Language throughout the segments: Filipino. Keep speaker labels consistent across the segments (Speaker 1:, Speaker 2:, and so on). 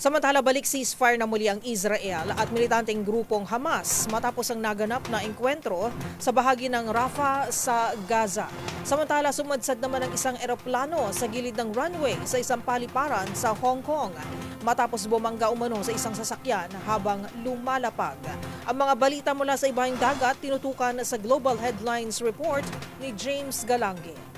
Speaker 1: Samantala balik ceasefire na muli ang Israel at militanteng grupong Hamas matapos ang naganap na engkwentro sa bahagi ng Rafah sa Gaza. Samantala sumadsad naman ang isang eroplano sa gilid ng runway sa isang paliparan sa Hong Kong matapos bumangga umano sa isang sasakyan habang lumalapag. Ang mga balita mula sa ibahing dagat tinutukan sa Global Headlines Report ni James Galange.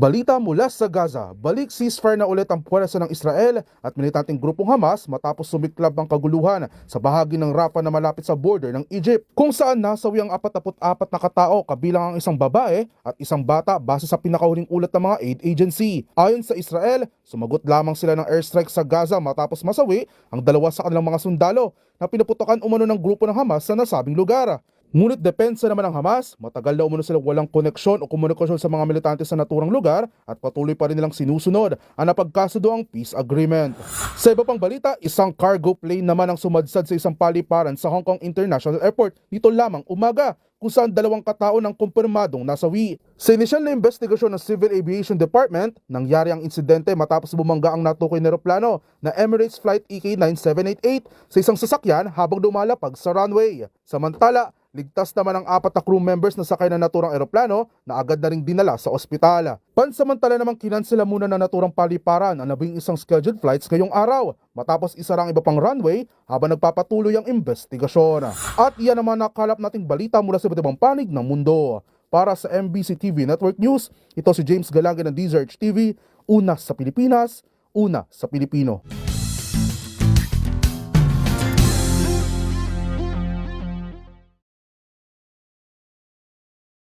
Speaker 2: Balita mula sa Gaza, balik ceasefire na ulit ang puwersa ng Israel at militanteng grupong Hamas matapos sumiklab ang kaguluhan sa bahagi ng Rafah na malapit sa border ng Egypt kung saan nasawi ang 44 na katao kabilang ang isang babae at isang bata base sa pinakahuling ulat ng mga aid agency. Ayon sa Israel, sumagot lamang sila ng airstrike sa Gaza matapos masawi ang dalawa sa kanilang mga sundalo na pinuputokan umano ng grupo ng Hamas sa nasabing lugar. Ngunit depensa naman ng Hamas, matagal na umano silang walang koneksyon o komunikasyon sa mga militante sa naturang lugar at patuloy pa rin nilang sinusunod ang napagkasudoang peace agreement. Sa iba pang balita, isang cargo plane naman ang sumadsad sa isang paliparan sa Hong Kong International Airport dito lamang umaga kung saan dalawang katao ng kumpirmadong nasawi. Sa inisyal na investigasyon ng Civil Aviation Department, nangyari ang insidente matapos bumangga ang natukoy na eroplano na Emirates Flight E EK9788 sa isang sasakyan habang dumalapag sa runway. Samantala, Ligtas naman ang apat na crew members na sakay na naturang eroplano na agad na ring dinala sa ospital. Pansamantala namang kinansela muna na naturang paliparan ang labing isang scheduled flights ngayong araw matapos isara ang iba pang runway habang nagpapatuloy ang investigasyon. At iyan naman nakalap nating balita mula sa iba't ibang panig ng mundo. Para sa MBC TV Network News, ito si James Galanga ng DZRH TV, una sa Pilipinas, una sa Pilipino.